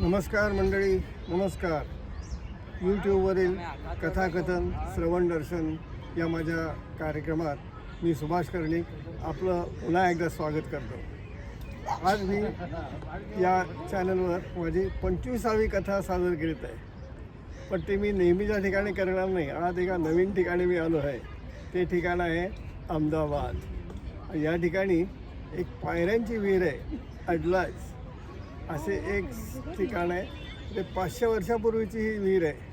नमस्कार मंडळी नमस्कार. यूट्यूबवरील कथाकथन श्रवण दर्शन या माझ्या कार्यक्रमात मी सुभाष कर्णिक आपलं पुन्हा एकदा स्वागत करतो. आज मी या चॅनलवर माझी पंचवीसावी कथा सादर करीत आहे. पण ते मी नेहमीच्या ठिकाणी करणार नाही आज एका नवीन ठिकाणी मी आलो आहे. ते ठिकाण आहे अहमदाबाद. या ठिकाणी एक पायऱ्यांची विहीर आहे अडलाज असे एक ठिकाण आहे. ते पाचशे वर्षापूर्वीची ही विहीर आहे.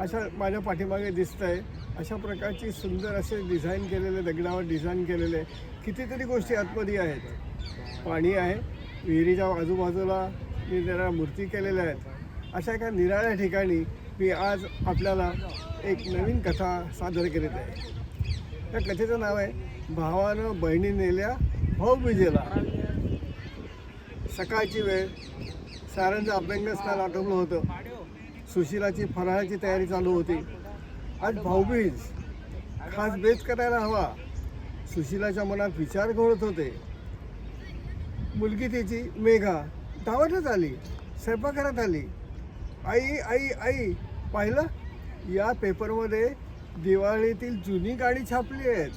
अशा माझ्या पाठीमागे दिसत आहे अशा प्रकारची सुंदर असे डिझाईन केलेले दगडावर डिझाईन केलेले कितीतरी गोष्टी आतमध्ये आहेत. पाणी आहे. विहिरीच्या आजूबाजूला निराळ्या मूर्ती केलेल्या आहेत. अशा एका निराळ्या ठिकाणी मी आज आपल्याला एक नवीन कथा सादर करीत आहे. त्या कथेचं नाव आहे भावानं बहिणी नेल्या भाऊबीजेला. सकाळची वेळ साऱ्यांचं अभ्यंगस्थान आटोपलं होतं. सुशिलाची फराळाची तयारी चालू होती. आज भाऊबीज खास बेत करायला हवा. सुशिलाच्या मनात विचार घोळत होते. मुलगी तिची मेघा धावतच आली. स्वयंपाकघरात आली. आई आई आई पाहिलं? या पेपरमध्ये दिवाळीतील जुनी गाणी छापली आहेत.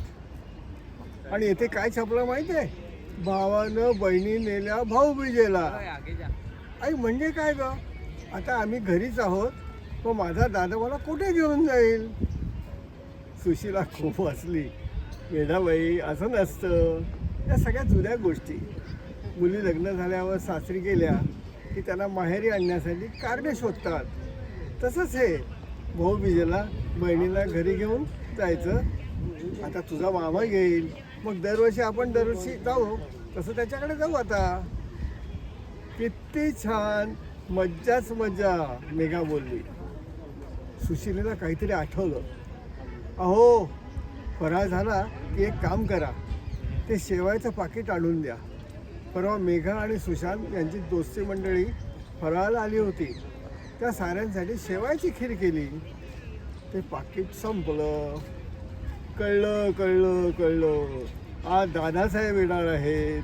आणि येथे काय छापलं माहिती आहे? भावानं बहिणी नेल्या भाऊबीजेला आई म्हणजे काय ग? आता आम्ही घरीच आहोत मग माझा दादा मला कुठे घेऊन जाईल? सुशीला खूप हसली. वेडाबाई असं नसतं. या सगळ्या जुन्या गोष्टी. मुली लग्न झाल्यावर सासरी गेल्या की त्यांना माहेरी आणण्यासाठी कारणे शोधतात. तसंच हे भाऊबीजेला बहिणीला घरी घेऊन जायचं. आता तुझा मामा घेईल मग दरवर्षी आपण दरवर्षी जाऊ. तसं त्याच्याकडे जाऊ आता. किती छान. मज्जाच मज्जा. मेघा बोलली. सुशिलेला काहीतरी आठवलं. अहो फराळ झाला की एक काम करा. ते शेवायचं पाकिट आणून द्या. परवा मेघा आणि सुशांत यांची दोस्ती मंडळी फराळाला आली होती. त्या साऱ्यांसाठी शेवायची खीर केली. ते पाकिट संपलं. कळलं कळलं कळलं. आज दादासाहेब येणार आहेत.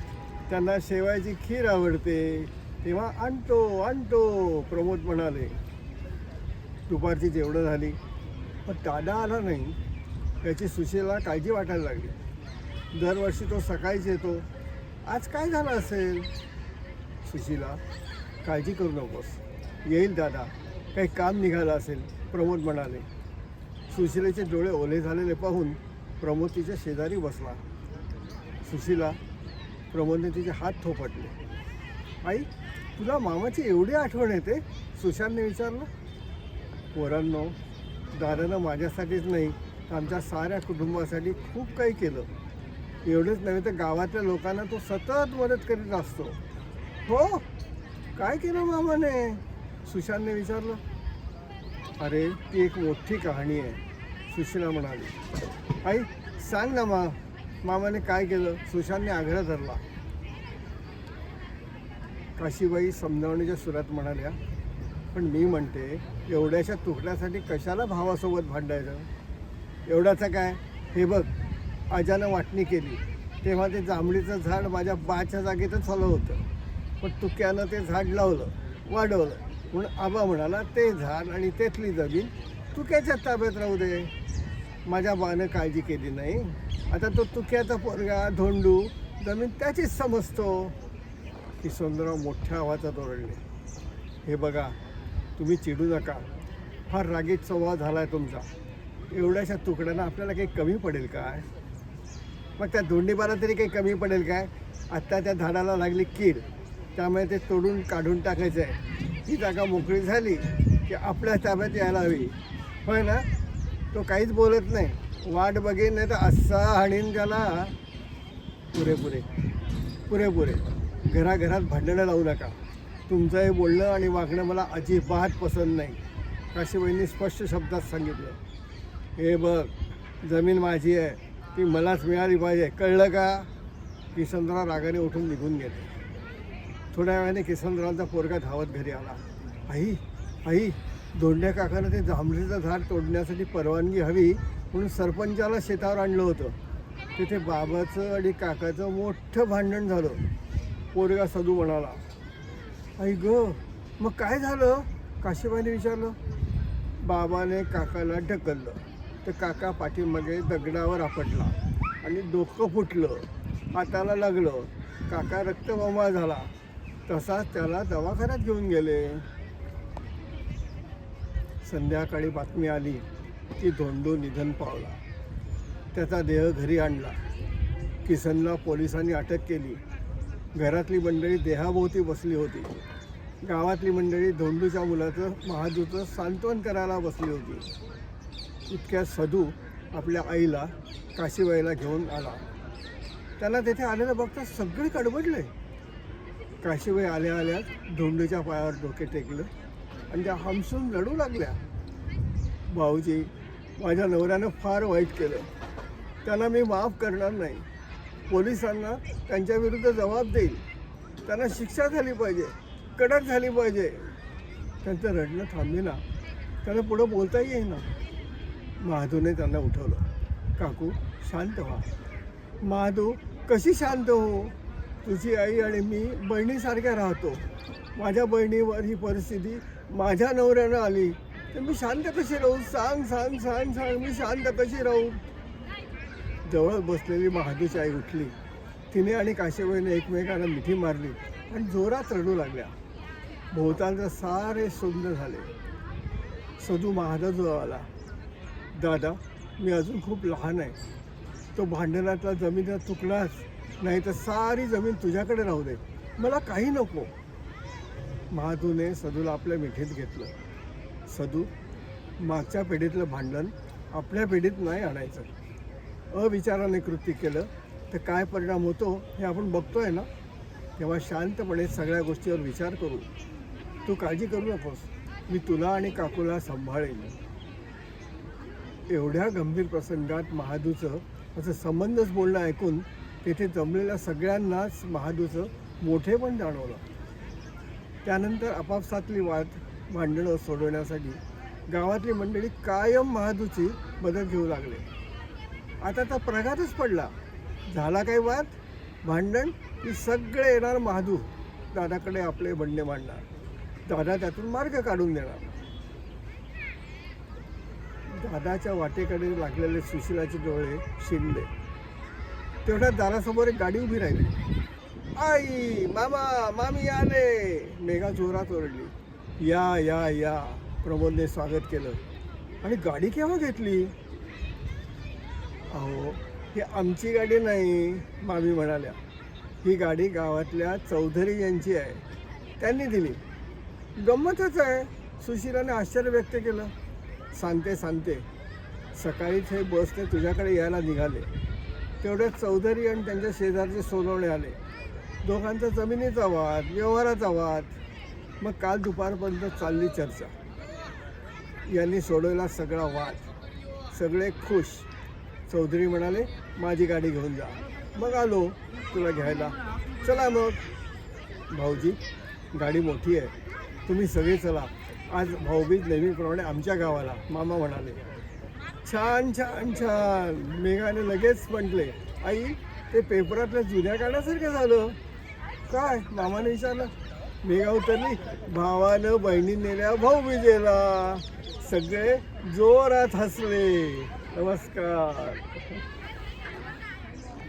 त्यांना शेवायची खीर आवडते. तेव्हा आणतो आणतो प्रमोद म्हणाले. दुपारची जेवढं झाली. पण दादा आला नाही. त्याची सुशीला काळजी वाटायला लागली. दरवर्षी तो सकाळीच येतो. आज काय झालं असेल? सुशीला काळजी करू नकोस. येईल दादा. काही काम निघालं असेल प्रमोद म्हणाले. सुशिलेचे डोळे ओले झालेले पाहून प्रमोद तिच्या शेजारी बसला. सुशीला प्रमोदने तिचे हात थोपटले. आई तुला मामाची एवढी आठवण येते? सुशांतने विचारलं. पोरांनो दादानं माझ्यासाठीच नाही तर आमच्या साऱ्या कुटुंबासाठी खूप काही केलं. एवढंच नव्हे तर गावातल्या लोकांना तो सतत मदत करीत असतो. हो? काय केलं मामाने? सुशांतने विचारलं. अरे ती एक मोठी कहाणी आहे सुशीला म्हणाली. आई सांग ना मा मामाने काय केलं? सुशांतने आग्रह धरला. काशीबाई समजावणीच्या सुरात म्हणाल्या पण मी म्हणते एवढ्याशा तुकड्यासाठी कशाला भावासोबत भांडायचं? एवढ्याचं काय? हे बघ आजानं वाटणी केली. तेव्हा ते जांभळीचं झाड माझ्या बाच्या जागेतच आलं होतं. पण तुक्यानं ते झाड लावलं वाढवलं. म्हणून आबा म्हणाला ते झाड आणि तेथली जमीन तुक्याच्या ताब्यात राहू दे. माझ्या बानं काळजी केली नाही. आता तो तुक्याचा पोरगा धोंडू जमीन त्याचीच समजतो. किसोंदराव मोठ्या आवाजात ओरडले. हे बघा तुम्ही चिडू नका. फार रागीत स्वभाव झाला आहे तुमचा. एवढ्याशा तुकड्यांना आपल्याला काही कमी पडेल काय? मग त्या धोंडीबाला तरी काही कमी पडेल काय? आत्ता त्या झाडाला लागली कीड. त्यामुळे ते तोडून काढून टाकायचं आहे ही जागा मोकळी झाली की आपल्या ताब्यात यायला हवी. होय ना? तो काहीच बोलत नाही. वाट बघेन नाही तर असा हाणीन त्याला. पुरेपुरे पुरेपुरे घराघरात भांडणं लावू नका. तुमचं हे बोलणं आणि वागणं मला अजिबात पसंत नाही. काशीबाईंनी स्पष्ट शब्दात सांगितलं. हे बघ जमीन माझी आहे. ती मलाच मिळाली पाहिजे. कळलं का? किसनराव रागाने उठून निघून गेले. थोड्या वेळाने किसनरावांचा पोरगा धावत घरी आला. आई आई दोंड्या काकानं ते जांभळीचं झाड तोडण्यासाठी परवानगी हवी म्हणून सरपंचाला शेतावर आणलं होतं. तिथे बाबाचं आणि काकाचं मोठं भांडण झालं. पोरगा सदू म्हणाला आई ग मग काय झालं? काशीबाईने विचारलं. बाबाने काकाला ढकललं. तर काका पाठीमागे दगडावर आपटला आणि डोकं फुटलं. हाताला लागलं. काका रक्तबंबाळ झाला. तसाच त्याला दवाखान्यात घेऊन गेले. संध्याकाळी बातमी आली की धोंडो निधन पावला. त्याचा देह घरी आणला. किसनला पोलिसांनी अटक केली. घरातली मंडळी देहाभोवती बसली होती. गावातली मंडळी धोंडूच्या मुलाचं महादूचं सांत्वन करायला बसली होती. इतक्या सधू आपल्या आईला काशीबाईला घेऊन आला. त्याला तेथे आलेलं बघता सगळे कडबडले काशीबाई आल्या आल्या धोंडूच्या पायावर डोके टेकलं. आणि त्या हमसून लढू लागल्या. भाऊजी माझ्या नवऱ्यानं फार वाईट केलं. त्यांना मी माफ करणार नाही. पोलिसांना त्यांच्या विरुद्ध जबाब देईल. त्यांना शिक्षा झाली पाहिजे कडक झाली पाहिजे. त्यांचं रडणं थांबेना त्यांना पुढं बोलता येईना महादूने त्यांना उठवलं. काकू शांत व्हा. महादू कशी शांत हो? तुझी आई आणि मी बहिणीसारख्या राहतो. माझ्या बहिणीवर ही परिस्थिती माझ्या नवऱ्यानं आली. तर मी शांत कशी राहू? सांग सांग सांग सांग. मी शांत कशी राहू? जवळ बसलेली महादेश आई उठली. तिने आणि काशीबाईने एकमेकांना मिठी मारली आणि जोरात रडू लागल्या. भोवतालचं सारे सुंदर झाले. सदू महादाजवळ आला. दादा मी अजून खूप लहान आहे. तो भांडणातला जमिनीचा तुकडाच नाही तर सारी जमीन तुझ्याकडे राहू दे. मला काही नको. महादूने सदूला आपल्या मिठीत घेतलं. सदू मागच्या पिढीतलं भांडण आपल्या पिढीत नाही आणायचं. अविचाराने कृती केलं तर काय परिणाम होतो हे आपण बघतोय ना? तेव्हा शांतपणे सगळ्या गोष्टीवर विचार करू. तू काळजी करू नकोस. मी तुला आणि काकूला सांभाळेन. एवढ्या गंभीर प्रसंगात महादूचं असं संबंधच बोलणं ऐकून तेथे जमलेल्या सगळ्यांनाच महादूचं मोठेपण जाणवलं. त्यानंतर आपापसातली वाद भांडणं सोडवण्यासाठी गावातली मंडळी कायम महादूची मदत घेऊ लागले. आता तर प्रघातच पडला. झाला काही वाद? भांडण? की सगळे येणार महादू. दादाकडे आपले बंडे मांडणार. दादा त्यातून मार्ग काढून देणार. दादाच्या वाटेकडे लागलेले सुशिलाचे डोळे शिंदे. तेवढ्या दारासमोर एक गाडी उभी राहिली. आई मामा मामी आले. मेघा जोरात ओरडली. या या या. प्रमोदने स्वागत केलं. आणि गाडी केव्हा घेतली? अहो ही आमची गाडी नाही मामी म्हणाल्या. ही गाडी गावातल्या चौधरी यांची आहे. त्यांनी दिली. गंमतच आहे. सुशिलाने आश्चर्य व्यक्त केलं. सांगते सांगते. सकाळीच हे बसने तुझ्याकडे यायला निघाले. तेवढ्यात चौधरी आणि त्यांच्या शेजारचे सोनवणे आले. दोघांचा जमिनीचा वाद व्यवहाराचा वाद. मग काल दुपारपर्यंत चालली चर्चा. यांनी सोडवला सगळा वाद. सगळे खुश. चौधरी म्हणाले माझी गाडी घेऊन जा. मग आलो तुला घ्यायला. चला मग. भाऊजी गाडी मोठी आहे. तुम्ही सगळे चला. आज भाऊबीज नेहमीप्रमाणे आमच्या गावाला. मामा म्हणाले. छान छान छान. मेघाने लगेच म्हटले आई ते पेपरातल्या जुन्या काढण्यासारखं झालं. काय? मामाने विचारलं मेघा उतरली? भावानं बहिणी नेल्या भाऊ विजेला. सगळे जोरात हसले. नमस्कार.